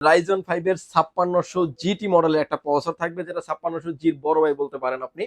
Ryzen five এর ছাপ্পান্নশো GT মডেলের একটা প্রসেসর থাকবে, যেটা ছাপ্পান্নশো জির বড় ভাই বলতে পারেন আপনি।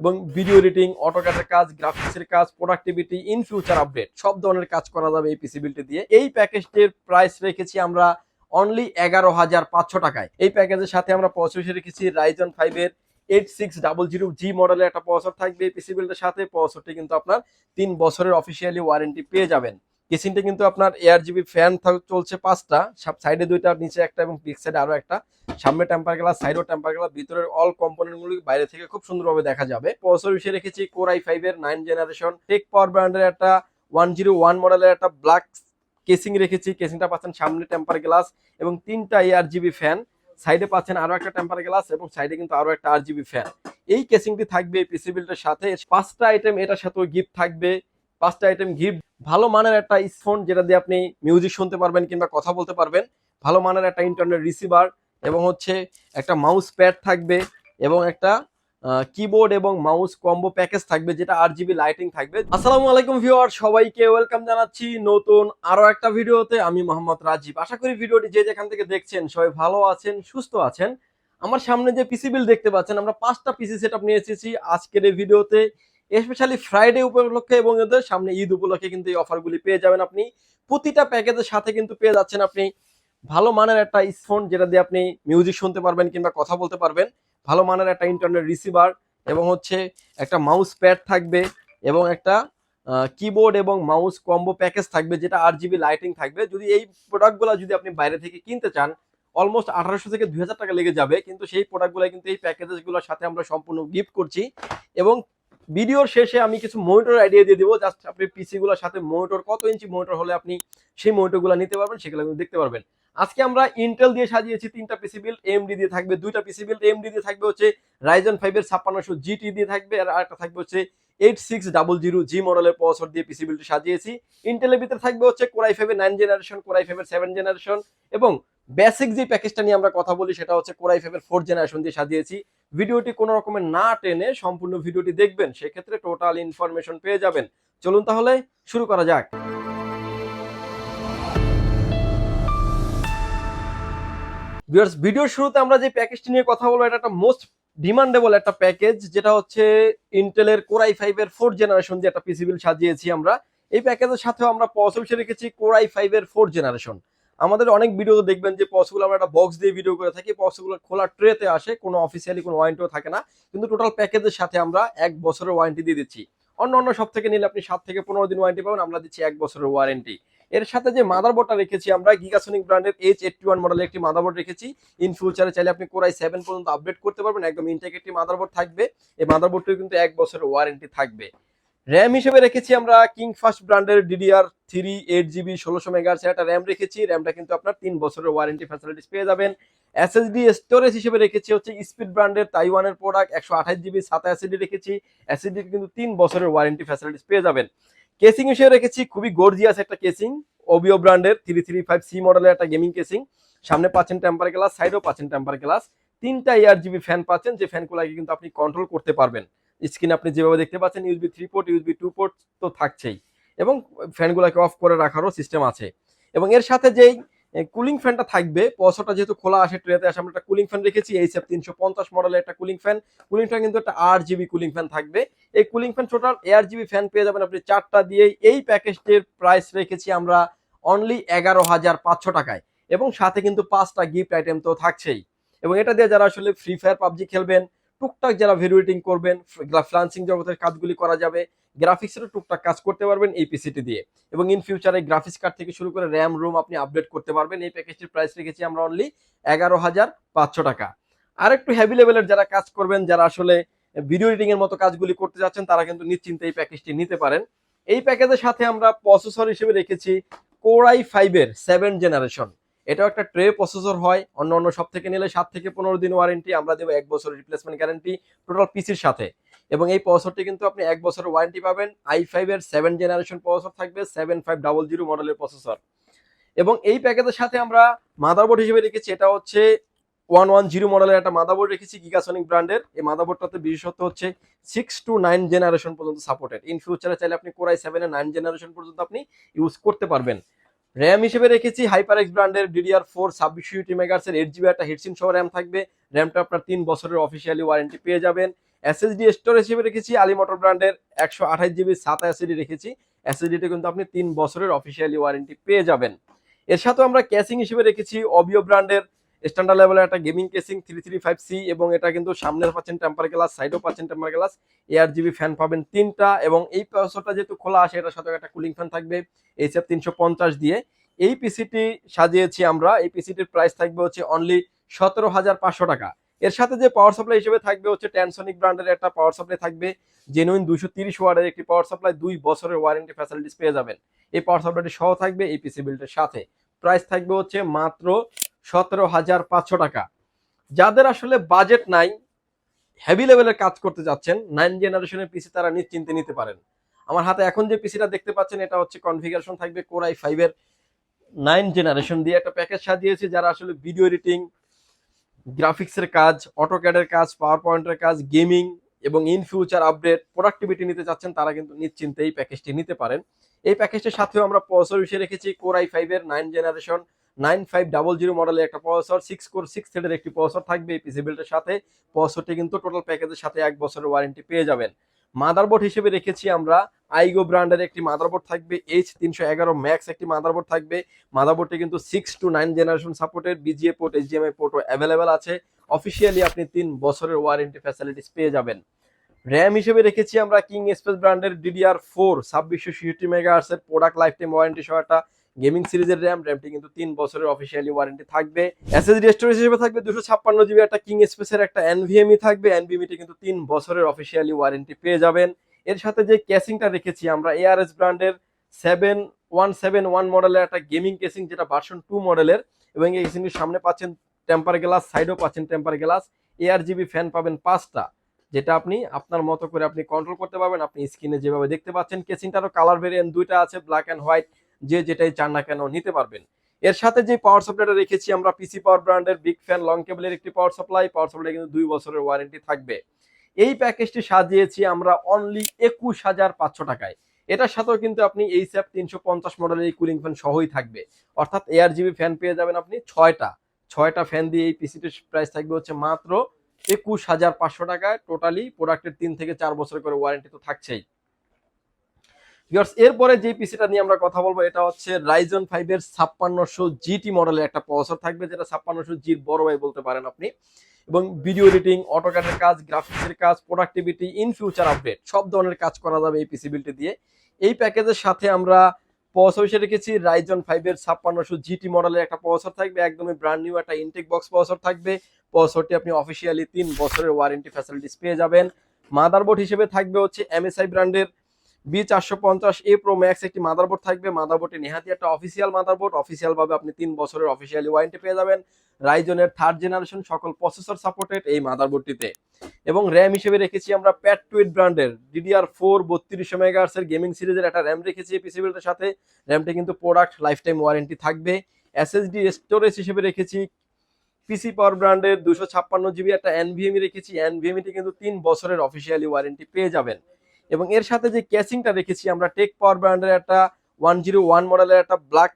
এবং ভিডিও এডিটিং অটোক্যাটের কাজ গ্রাফিক্সের কাজ প্রোডাক্টিভিটি ইন ফিউচার আপডেট সব ধরনের কাজ করা যাবে এই পিসিবিলিটি দিয়ে। এই প্যাকেজটির প্রাইস রেখেছি আমরা অনলি এগারো হাজার পাঁচশো টাকায়। এই প্যাকেজের সাথে আমরা প্রসেসর রেখেছি রাইজন ফাইভ এর eight six double zero G মডেলের একটা প্রসেসর থাকবে এই পিসিবিলিটির সাথে। প্রসেসরটি কিন্তু আপনার তিন বছরের অফিসিয়ালি ওয়ারেন্টি পেয়ে যাবেন। কেসিনটা কিন্তু আপনার এয়ার জিবি ফ্যান চলছে পাঁচটা সাইডে দুইটা, নিচে একটা এবং পিক সাইডে আরও একটা। সামনে টেম্পার গ্লাস, সাইডও টেম্পার গ্লাস, ভিতরের অল কম্পোনেন্ট গুলি বাইরে থেকে খুব সুন্দরভাবে দেখা যাবে। প্রসেসর হিসেবে রেখেছি কোর আই ফাইভ এর নাইন জেনারেশন টেক পাওয়ার ব্র্যান্ডের একটা ওয়ান জিরো ওয়ান মডেলের একটা ব্ল্যাক কেসিং রেখেছি। কেসিংটা পাচ্ছেন সামনে টেম্পার গ্লাস এবং তিনটা এয়ার জিবি ফ্যান। সাইডে পাচ্ছেন আরও একটা টেম্পার গ্লাস এবং সাইডে কিন্তু আরও একটা আর জিবি ফ্যান। এই কেসিংটি থাকবে এই পিসিবিলটার সাথে। পাঁচটা আইটেম এটার সাথেও গিফট থাকবে। পাঁচটা আইটেম গিফট ভালো মানের একটা স্ফোন যেটা দিয়ে আপনি মিউজিক শুনতে পারবেন কিংবা কথা বলতে পারবেন, ভালো মানের একটা ইন্টারনেট রিসিভার এবং হচ্ছে একটা মাউস প্যাড থাকবে এবং একটা কিবোর্ড এবং মাউস কম্বো প্যাকেজ থাকবে যেটা আর জিবি লাইটিং থাকবে। আসসালামু আলাইকুম ভিউয়ার সবাইকে ওয়েলকাম জানাচ্ছি নতুন আরও একটা ভিডিওতে। আমি মোহাম্মদ রাজীব। আশা করি ভিডিওটি যে যেখান থেকে দেখছেন সবাই ভালো আছেন, সুস্থ আছেন। আমার সামনে যে পিসি বিল দেখতে পাচ্ছেন, আমরা পাঁচটা পিসি সেট আপ নিয়ে এসেছি। আজকের এই ভিডিওতে স্পেশালি ফ্রাইডে উপলক্ষে এবং এদের সামনে ঈদ উপলক্ষে কিন্তু এই অফারগুলি পেয়ে যাবেন আপনি। প্রতিটা প্যাকেজের সাথে কিন্তু পেয়ে যাচ্ছেন আপনি ভালো মানের একটা স্ফোন যেটা দিয়ে আপনি মিউজিক শুনতে পারবেন কিংবা কথা বলতে পারবেন। ভালো মানের একটা ইন্টারনেট রিসিভার এবং হচ্ছে একটা মাউস প্যাড থাকবে এবং একটা কিবোর্ড এবং মাউস কম্বো প্যাকেজ থাকবে যেটা আর জিবি লাইটিং থাকবে। যদি এই প্রোডাক্টগুলো যদি আপনি বাইরে থেকে কিনতে চান অলমোস্ট আঠারোশো থেকে দুই হাজার টাকা লেগে যাবে। কিন্তু সেই প্রোডাক্টগুলো কিন্তু এই প্যাকেজগুলোর সাথে আমরা সম্পূর্ণ গিফট করছি এবং ভিডিওর শেষে আমি কিছু মনিটর আইডিয়া দিয়ে দেবো। জাস্ট আপনি পিসি গুলোর সাথে মনিটর কত ইঞ্চি মনিটর হলে আপনি সেই মনিটরগুলো নিতে পারবেন, সেগুলো কিন্তু দেখতে পারবেন। আজকে আমরা ইন্টেল দিয়ে সাজিয়েছি তিনটা পিসি বিল্ড এমডি দিয়ে থাকবে দুইটা পিসি বিল্ড এমডি দিয়ে থাকবে হচ্ছে রাইজন ফাইভ এর ছাপ্পান্নশো জিটি দিয়ে থাকবে, আর একটা থাকবে হচ্ছে eight six double zero G মডেলের প্রসেসর দিয়ে পিসি বিল্ড সাজিয়েছি। ইন্টেলের ভিতরে থাকবে হচ্ছে কোরাই ফাইভের নাইন জেনারেশন কোরাই ফাইভের সেভেন জেনারেশন এবং বেসিক যে প্যাকেজটা নিয়ে আমরা কথা বলি, সেটা হচ্ছে কোরাই ফাইভের ফোর জেনারেশন দিয়ে সাজিয়েছি। ভিডিওটি কোনো রকমের না টেনে সম্পূর্ণ ভিডিওটি দেখবেন, সেক্ষেত্রে টোটাল ইনফরমেশন পেয়ে যাবেন। চলুন তাহলে শুরু করা যাক। ভিউয়ার্স ভিডিওর শুরুতে আমরা যে প্যাকেজটি নিয়ে কথা বলব, এটা একটা মোস্ট ডিমান্ডেবল একটা প্যাকেজ যেটা হচ্ছে ইন্টেলের কোরাই ফাইভ এর ফোর জেনারেশন যে একটা পিসিবিল সাজিয়েছি আমরা। এই প্যাকেজের সাথেও আমরা পসিবল রেখেছি কোরাই ফাইভ এর ফোর জেনারেশন আমাদের অনেক ভিডিও দেখবেন যে পসিবল আমরা একটা বক্স দিয়ে ভিডিও করে থাকি পসিবল খোলা ট্রেতে আসে, কোনো অফিসিয়ালি কোনো ওয়ারেন্টিও থাকে না, কিন্তু টোটাল প্যাকেজের সাথে আমরা এক বছরের ওয়ারেন্টি দিয়ে দিচ্ছি। অন্য অন্য সব থেকে নিলে আপনি সাত থেকে পনেরো দিন ওয়ারেন্টি পাবেন, আমরা দিচ্ছি এক বছরের ওয়ারেন্টি এর সাথে যে মাদারবোর্ডটা রেখেছি আমরা গিগাসনিক ব্র্যান্ডের এইচ এইটটি ওয়ান মডেলের একটি মাদারবোর্ড রেখেছি। ইন ফিউচারে চাইলে আপনি কোরাই সেভেন পর্যন্ত আপডেট করতে পারবেন, একদম ইনটেক একটি মাদারবোর্ড থাকবে। এই মাদারবোর্ডটিও কিন্তু এক বছরের ওয়ারেন্টি থাকবে। র্যাম হিসেবে রেখেছি আমরা কিং ফাস্ট ব্র্যান্ডের D D R three eight G B ষোলোশো মেগার একটা র্যাম রেখেছি। র্যামটা কিন্তু আপনার তিন বছরের ওয়ারেন্টি ফ্যাসিলিটিস পেয়ে যাবেন। এসএসডি স্টোরেজ হিসেবে রেখেছি হচ্ছে স্পিড ব্র্যান্ডের তাইওয়ানের প্রোডাক্ট একশো আঠাশ জিবি সাত রেখেছি। এসএসডি কিন্তু তিন বছরের ওয়ারেন্টি ফ্যাসিলিটিস পেয়ে যাবেন। কেসিং হিসেবে রেখেছি, খুবই গর্জিয়াস একটা কেসিং ওবিও ব্র্যান্ডের থ্রি থ্রি ফাইভ সি মডেলের একটা গেমিং কেসিং সামনে পাচ্ছেন টেম্পার গ্লাস সাইডেও পাচ্ছেন টেম্পার গ্লাস তিনটা এয়ার জিবি ফ্যান পাচ্ছেন, যে ফ্যানগুলোকে কিন্তু আপনি কন্ট্রোল করতে পারবেন। স্ক্রিন আপনি যেভাবে দেখতে পাচ্ছেন USB three port USB two port তো থাকছেই। এবং ফ্যানগুলোকে অফ করে রাখারও সিস্টেম আছে। এবং এর সাথে যেই কুলিং ফ্যানটা থাকবে পশোটা যেহেতু খোলা আসে ট্রেতে, আসে আমরা একটা কুলিং ফ্যান রেখেছি, এই সেফ তিনশো পঞ্চাশ মডেলের একটা কুলিং ফ্যান কুলিং ফ্যান কিন্তু একটা আট জিবি কুলিং ফ্যান থাকবে। এই cooling fan total ARGB fan পেয়ে যাবেন আপনি চারটা দিয়ে এই প্যাকেজটির প্রাইস রেখেছি আমরা অনলি এগারো হাজার পাঁচশো টাকায়। এবং সাথে কিন্তু পাঁচটা গিফট আইটেম তো থাকছেই। এবং এটা দিয়ে যারা আসলে ফ্রি ফায়ার পাবজি খেলবেন টুকটাক যারা এডিটিং করবেন ফ্লান্সিং জগতের কাজগুলি করা যাবে গ্রাফিক্সেরও টুকটাক কাজ করতে পারবেন এই পিসিটি দিয়ে। এবং ইন ফিউচারে গ্রাফিক্স কার্ড থেকে শুরু করে র্যাম রুম আপনি আপডেট করতে পারবেন। এই প্যাকেজটির প্রাইস রেখেছি আমরা অনলি এগারো হাজার পাঁচশো টাকা। আর একটু হেভি লেভেলের যারা কাজ করবেন, যারা আসলে ভিডিও এডিটিং এর মতো কাজগুলি করতে যাচ্ছেন, তারা কিন্তু নিশ্চিন্তে এই প্যাকেজটি নিতে পারেন। এই প্যাকেজের সাথে আমরা প্রসেসর হিসেবে রেখেছি কোরাই ফাইভের সেভেন জেনারেশন এটাও একটা ট্রে প্রসেসর হয়। অন্য অন্য সব থেকে নিলে সাত থেকে পনেরো দিন ওয়ারেন্টি আমরা দেবো এক বছর রিপ্লেসমেন্ট গ্যারেন্টি টোটাল পিসির সাথে। এবং এই প্রসেসরটি কিন্তু আপনি এক বছরের ওয়ারেন্টি পাবেন। আই ফাইভ এর সেভেন জেনারেশন প্রসেসর থাকবে সেভেন ফাইভ ডাবল জিরো মডেলের প্রসেসর এবং এই প্যাকেজের সাথে আমরা মাদারবোর্ড হিসেবে রেখেছি, এটা হচ্ছে ওয়ান ওয়ান জিরো মডেলের একটা মাদারবোর্ড রেখেছি গিগাসনিক ব্র্যান্ডের এই মাদারবোর্ডটাতে বিশেষত্ব হচ্ছে সিক্স টু নাইন জেনারেশন পর্যন্ত সাপোর্টেড ইন ফিউচারে চাইলে আপনি কোরাই সেভেনের নাইন জেনারেশন পর্যন্ত আপনি ইউজ করতে পারবেন। র্যাম হিসেবে রেখেছি হাইপার এক্স ব্র্যান্ডের ডিডিআর ফোর ছাব্বিশ ইউটি মেগার্সের এইট জিবি একটা হেডসিন সহ র্যাম থাকবে। র্যামটা আপনার তিন বছরের অফিসিয়ালি ওয়ারেন্টি পেয়ে যাবেন। এসএসডি স্টোর হিসেবে রেখেছি আলি মোটর ব্র্যান্ডের একশো আঠাশ জিবি সাত এসএসডি রেখেছি। এসএসডিটা কিন্তু আপনি তিন বছরের অফিসিয়ালি ওয়ারেন্টি পেয়ে যাবেন। এর সাথেও আমরা ক্যাশিং হিসেবে রেখেছি অবিও ব্র্যান্ডের স্ট্যান্ডার্ড লেভেলের একটা gaming casing three three five C এবং এটা কিন্তু সামনের পাচ্ছেন টেম্পার গ্লাস সাইডও পাচ্ছেন temper glass air GB fan পাবেন তিনটা এবং এই প্রসেসরটা যেহেতু খোলা আসে এটার সাথে একটা কুলিং ফ্যান থাকবে এইচএফ তিনশো পঞ্চাশ দিয়ে। এই পিসিটি সাজিয়েছি আমরা, এই পিসিটির প্রাইস থাকবে হচ্ছে অনলি সতেরো হাজার পাঁচশো টাকা। এর সাথে যে পাওয়ার সাপ্লাই হিসেবে থাকবে হচ্ছে ট্যানসনিক ব্র্যান্ডের একটা পাওয়ার সাপ্লাই থাকবে জেনুইন দুশো তিরিশ ওয়ার্ডের একটি পাওয়ার সাপ্লাই দুই বছরের ওয়ারেন্টি ফ্যাসিলিটিস পেয়ে যাবেন। এই পাওয়ার সাপ্লাইটি সহ থাকবে এই পিসি বিল্ডের সাথে। প্রাইস থাকবে হচ্ছে মাত্র সতেরো হাজার পাঁচশো টাকা। যাদের আসলে বাজেট নাই হেভি লেভেলের কাজ করতে যাচ্ছেন নাইন জেনারেশনের পিসি তারা নিশ্চিন্তে নিতে পারেন। আমার হাতে এখন যে পিসিটা দেখতে পাচ্ছেন, এটা হচ্ছে কনফিগারেশন থাকবে কোরাই ফাইভের নাইন জেনারেশন দিয়ে। একটা প্যাকেজ সাজিয়েছে যারা আসলে ভিডিও এডিটিং গ্রাফিক্সের কাজ অটোক্যাডের কাজ পাওয়ার পয়েন্টের কাজ গেমিং এবং ইন ফিউচার আপডেট প্রোডাক্টিভিটি নিতে চাচ্ছেন, তারা কিন্তু নিশ্চিন্তে এই প্যাকেজটি নিতে পারেন। এই প্যাকেজটির সাথেও আমরা হিসেবে রেখেছি কোর আই ফাইভের nine generation nine five double zero মডেলের একটা প্রসেসর সিক্স কোর সিক্স থ্রেডের একটি প্রসেসর থাকবে এই পিসি বিল্ডের সাথে। প্রসেসরটি কিন্তু টোটাল প্যাকেজের সাথে এক বছরের ওয়ারেন্টি পেয়ে যাবেন। মাদারবোর্ড হিসেবে রেখেছি আমরা আইগো ব্র্যান্ডের একটি মাদারবোর্ড থাকবে এইচ তিনশো এগারো ম্যাক্স একটি মাদারবোর্ড থাকবে। মাদারবোর্ডটি কিন্তু six two nine generation supported VGA port HDMI পোর্টও available আছে। অফিসিয়ালি আপনি তিন বছরের ওয়ারেন্টি ফ্যাসিলিটিস পেয়ে যাবেন। র্যাম হিসেবে রেখেছি আমরা কিং স্পেস ব্র্যান্ডের ডিডিআর ফোর ছাব্বিশশো ছিষট্টি মেগাহার্সের প্রোডাক্ট লাইফ টাইম ওয়ারেন্টি সহ একটা গেমিং সিরিজের র্যাম, র্যামটি কিন্তু তিন বছরের অফিসিয়ালি ওয়ারেন্টি থাকবে। এসএসডি স্টোরেজ হিসেবে থাকবে দুশো ছাপ্পান্ন জিবি, একটা কিং স্পেসের একটা এনভিএমই থাকবে। এনভিএমইটি কিন্তু তিন বছরের অফিসিয়ালি ওয়ারেন্টি পেয়ে যাবেন। এর সাথে যে ক্যাসিংটা রেখেছি আমরা এআরএস ব্র্যান্ডের সেভেন ওয়ান সেভেন ওয়ান মডেলের একটা গেমিং কেসিং যেটা ভার্সন টু মডেলের এবং এই কেসিংটির সামনে পাচ্ছেন টেম্পার গ্লাস সাইডও পাচ্ছেন temper glass ARGB fan পাবেন পাঁচটা, যেটা আপনি আপনার মতো করে আপনি কন্ট্রোল করতে পারবেন। আপনি স্ক্রিনে যেভাবে দেখতে পাচ্ছেন কেসিংটারও কালার ভেরিয়েন্ট দুইটা আছে ব্ল্যাক অ্যান্ড হোয়াইট যে যেটাই চান না কেন নিতে পারবেন। এর সাথে যে পাওয়ার সাপ্লাইটা রেখেছি আমরা পিসি পাওয়ার ব্র্যান্ডের বিগ ফ্যান লং কেবলের একটি পাওয়ার সাপ্লাই পাওয়ার সাপ্লাই কিন্তু দুই বছরের ওয়ারেন্টি থাকবে। এই প্যাকেজটি সাজিয়েছি আমরা অনলি একুশ হাজার পাঁচশো টাকায়। এটার সাথেও কিন্তু আপনি এই স্যাপ তিনশো পঞ্চাশ মডেলের এই কুলিং ফ্যান সহই থাকবে। অর্থাৎ এয়ার জিবি ফ্যান পেয়ে যাবেন আপনি ছয়টা। ছয়টা ফ্যান দিয়ে এই পিসিটির প্রাইস থাকবে হচ্ছে মাত্র একুশ হাজার পাঁচশো টাকায়। টোটালি প্রোডাক্টের তিন থেকে চার বছর করে ওয়ারেন্টি তো থাকছেই। ভিউয়ার্স এরপরে যে পিসিটা নিয়ে আমরা কথা বলব, এটা হচ্ছে রাইজন ফাইভের ছাপ্পান্নশো জিটি মডেলের একটা প্রসেসর থাকবে, যেটা ছাপ্পান্নশো জির বড় ভাই বলতে পারেন আপনি। এবং ভিডিও এডিটিং অটোক্যাডের কাজ গ্রাফিক্সের কাজ প্রোডাক্টিভিটি ইন ফিউচার আপডেট সব ধরনের কাজ করা যাবে এই পিসি বিলটি দিয়ে। এই প্যাকেজের সাথে আমরা প্রসেসর হিসেবে রেখেছি রাইজন ফাইভের ছাপ্পান্নশো জিটি মডেলের একটা প্রসেসর থাকবে, একদমই ব্র্যান্ড নিউ একটা ইনটেক বক্স প্রসেসর থাকবে। প্রসেসরটি আপনি অফিসিয়ালি তিন বছরের ওয়ারেন্টি ফ্যাসিলিটিস পেয়ে যাবেন। মাদারবোর্ড হিসেবে থাকবে হচ্ছে এমএসআই ব্র্যান্ডের বি চারশো পঞ্চাশ, এ প্রো ম্যাক্স একটি মাদারবোর্ড থাকবে। মাদারবোর্ডে নেহাতি একটা অফিসিয়াল মাদারবোর্ড। অফিসিয়াল ভাবে আপনি তিন বছরের অফিসিয়ালি ওয়ারেন্টি পেয়ে যাবেন। রাইজনের থার্ড জেনারেশন সকল প্রসেসর সাপোর্টেড এই মাদারবোর্ডটিতে। এবং র্যাম হিসেবে রেখেছি আমরা প্যাট টুইট ব্র্যান্ডের ডিডিআর ফোর বত্রিশশো মেগাহার্সের গেমিং সিরিজের একটা র্যাম রেখেছি পিসি বিল্ডের সাথে। র্যামটি কিন্তু প্রোডাক্ট লাইফ টাইম ওয়ারেন্টি থাকবে এসএসডি স্টোরেজ হিসেবে রেখেছি। পিসি পাওয়ার ব্র্যান্ডের দুশো ছাপ্পান্ন জিবি একটা এনভিএমই রেখেছি। এনভিএমইটি কিন্তু তিন বছরের অফিসিয়ালি ওয়ারেন্টি পেয়ে যাবেন। এবং এর সাথে যে কেসিংটা রেখেছি, আমরা টেক পাওয়ার ব্র্যান্ডের একটা ওয়ান জিরো ওয়ান মডেলের একটা ব্ল্যাক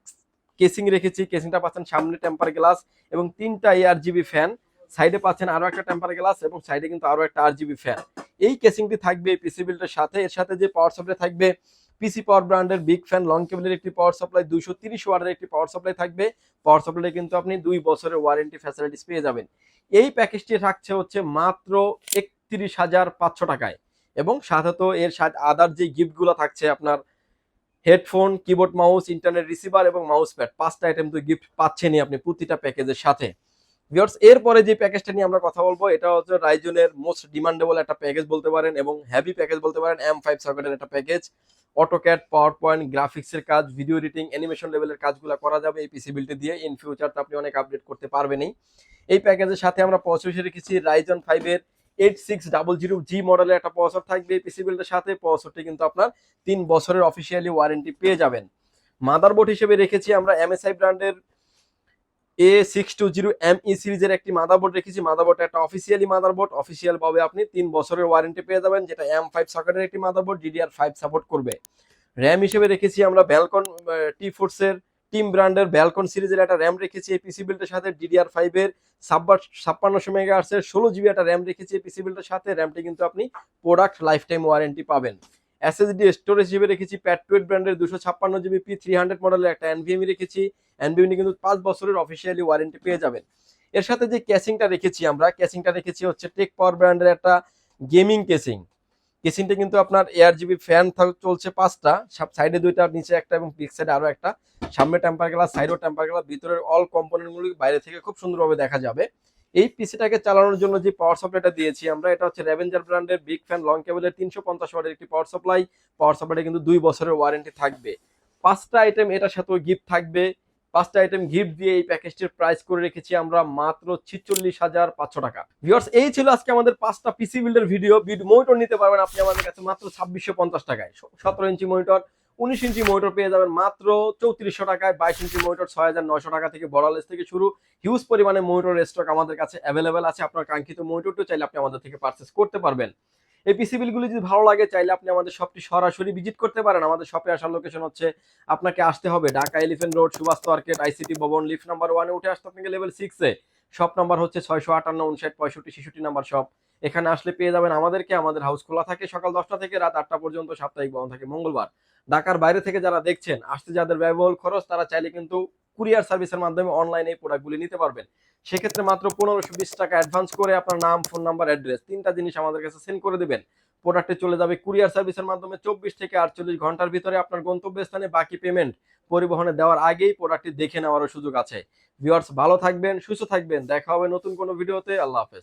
কেসিং রেখেছি। কেসিংটা পাচ্ছেন সামনে টেম্পার গ্লাস এবং তিনটা এআর জিবি ফ্যান সাইডে পাচ্ছেন আরও একটা টেম্পার গ্লাস এবং সাইডে কিন্তু আরও একটা আর জিবি ফ্যান এই কেসিংটি থাকবে এই পিসি বিল্ডের সাথে। এর সাথে যে পাওয়ার সাপ্লাই থাকবে পিসি পাওয়ার ব্র্যান্ডের বিগ ফ্যান লং কেবলের একটি পাওয়ার সাপ্লাই দুইশো তিরিশ ওয়ার্ডের একটি পাওয়ার সাপ্লাই থাকবে। পাওয়ার সাপ্লাই কিন্তু আপনি দুই বছরের ওয়ারেন্টি ফ্যাসিলিটিস পেয়ে যাবেন। এই প্যাকেজটি থাকছে হচ্ছে মাত্র একত্রিশ হাজার পাঁচশো টাকায়। এবং সাথে তো এর সাথে আদার যে গিফটগুলো থাকছে আপনার headphone keyboard mouse internet receiver এবং মাউস প্যাড পাঁচটা আইটেম তো গিফট পাচ্ছেনই আপনি প্রতিটা প্যাকেজের সাথে। ভিউয়ার্স এরপরে যে প্যাকেজটা নিয়ে আমরা কথা বলব, এটা হচ্ছে রাইজনের মোস্ট ডিমান্ডেবল একটা প্যাকেজ বলতে পারেন এবং হ্যাভি প্যাকেজ বলতে পারেন এম ফাইভ সকেটের একটা প্যাকেজ অটোক্যাট পাওয়ার পয়েন্ট গ্রাফিক্সের কাজ ভিডিও এডিটিং অ্যানিমেশন লেভেলের কাজগুলো করা যাবে এই পিসি বিলটি দিয়ে। ইন ফিউচার তো আপনি অনেক আপডেট করতে পারবেনই। এই প্যাকেজের সাথে আমরা প্রসেসর রেখেছি রাইজন ফাইভের eight six double zero G মডেলের একটা প্রসেসর থাকবে এই পিসি বিল্ডের সাথে। প্রসেসরটি কিন্তু আপনার তিন বছরের অফিসিয়ালি ওয়ারেন্টি পেয়ে যাবেন। মাদারবোর্ড হিসেবে রেখেছি আমরা এমএসআই ব্র্যান্ডের A six two zero M E সিরিজের একটি মাদারবোর্ড রেখেছি। মাদারবোর্ড একটা অফিসিয়ালি মাদারবোর্ড অফিসিয়াল ভাবে আপনি তিন বছরের ওয়ারেন্টি পেয়ে যাবেন, যেটা এম ফাইভ সকেটের একটি মাদারবোর্ড ডিডিআর ফাইভ সাপোর্ট করবে। র্যাম হিসেবে রেখেছি আমরা ভ্যালকন টি ফোর্সের টিম ব্র্যান্ডের ব্যালকন সিরিজের একটা র্যাম রেখেছি, এই পিসি বিল্ডের সাথে ডিডিআর ফাইভের ছাপ্পান্নশো মেগা আর্টসের ষোলো জিবি একটা র্যাম রেখেছি এই পিসি বিল্ডের সাথে। র্যামটি কিন্তু আপনি প্রোডাক্ট লাইফ টাইম ওয়ারেন্টি পাবেন। এসএসডি স্টোরেজ হিসেবে রেখেছি প্যাট্রুয়েট ব্র্যান্ডের দুশো ছাপ্পান্ন জিবি পি থ্রি হান্ড্রেড মডেলের একটা এনভিএমি রেখেছি। এনভিএমি কিন্তু পাঁচ বছরের অফিসিয়ালি ওয়ারেন্টি পেয়ে যাবেন। এর সাথে যে ক্যাসিংটা রেখেছি আমরা ক্যাসিংটা রেখেছি হচ্ছে টেক পাওয়ার ব্র্যান্ডের একটা গেমিং কেসিং কেসিংটা কিন্তু আপনার এয়ার জিবি ফ্যান চলছে পাঁচটা সাইডে দুইটা, নিচে একটা এবং পিক সাইডে আরও একটা। সামনে টেম্পার গ্লাস সাইডও টেম্পার গ্লাস ভিতরের অল কম্পোনেন্ট গুলি বাইরে থেকে খুব সুন্দরভাবে দেখা যাবে। এই পিসিটাকে চালানোর জন্য যে পাওয়ার সাপ্লাইটা দিয়েছি আমরা, এটা হচ্ছে রেভেঞ্জার ব্র্যান্ডের বিগ ফ্যান লং কেবলের তিনশো পঞ্চাশ ওয়াটের একটি পাওয়ার সাপ্লাই পাওয়ার সাপ্লাইটা কিন্তু দুই বছরের ওয়ারেন্টি থাকবে। পাঁচটা আইটেম এটার সাথেও গিফট থাকবে। পাঁচটা আইটেম গিফট দিয়ে এই প্যাকেজটির প্রাইস করে রেখেছি আমরা মাত্র ছিচল্লিশ হাজার পাঁচশো টাকা। ভিউয়ার্স এই ছিল আজকে আমাদের পাঁচটা পিসি বিল্ডের ভিডিও বিড মনিটর নিতে পারবেন আপনি আমাদের কাছে মাত্র ছাব্বিশশো পঞ্চাশ টাকায়। সতেরো ইঞ্চি মনিটর উনিশ ইঞ্চি মনিটর পেয়ে যাবেন মাত্র চৌত্রিশশো টাকায়, বাইশ ইঞ্চি মনিটর ছয় হাজার নয়শো টাকা থেকে বড়ালেস থেকে শুরু। হিউজ পরিমাণে মনিটর স্টক আমাদের কাছে অ্যাভেলেবেল আছে। আপনার কাঙ্ক্ষিত মনিটরটিও চাইলে আপনি আমাদের থেকে পারচেস করতে পারবেন। এই পিসি বিলগুলি যদি ভালো লাগে, চাইলে আপনি আমাদের শপটি সরাসরি ভিজিট করতে পারেন। আমাদের শপে আসার লোকেশন হচ্ছে আপনাকে আসতে হবে। Dhaka elephant road Subhash market ICT ভবন লিফট নাম্বার ওয়ানে উঠে আসতে আপনাকে লেভেল সিক্সে শপ নাম্বার হচ্ছে ছয়শো আটান্ন, উনষাট, পঁয়ষট্টি, ছেষট্টি নাম্বার শপ এখানে আসলে পেয়ে যাবেন আমাদেরকে। আমাদের হাউস খোলা থাকে সকাল দশটা থেকে রাত আটটা পর্যন্ত। সাপ্তাহিক বন্ধ থাকে মঙ্গলবার। ঢাকার বাইরে থেকে যারা দেখছেন, আসতে যাদের ব্যয়বহুল খরচ, তারা চাইলে কিন্তু কুরিয়ার সার্ভিসের মাধ্যমে অনলাইনে এই প্রোডাক্টগুলি নিতে পারবেন। সেক্ষেত্রে মাত্র পনেরোশো বিশ টাকা অ্যাডভান্স করে আপনার নাম ফোন নাম্বার অ্যাড্রেস তিনটা জিনিস আমাদের কাছে সেন্ড করে দেবেন। প্রোডাক্টে চলে যাবে কুরিয়ার সার্ভিসের মাধ্যমে চব্বিশ থেকে আটচল্লিশ ঘণ্টার ভিতরে আপনার গন্তব্যস্থানে বাকি পেমেন্ট পরিবহনে দেওয়ার আগেই প্রোডাক্টটি দেখে নেওয়ারও সুযোগ আছে। ভিউয়ার্স ভালো থাকবেন, সুস্থ থাকবেন। দেখা হবে নতুন কোনো ভিডিওতে আল্লাহ হাফেজ।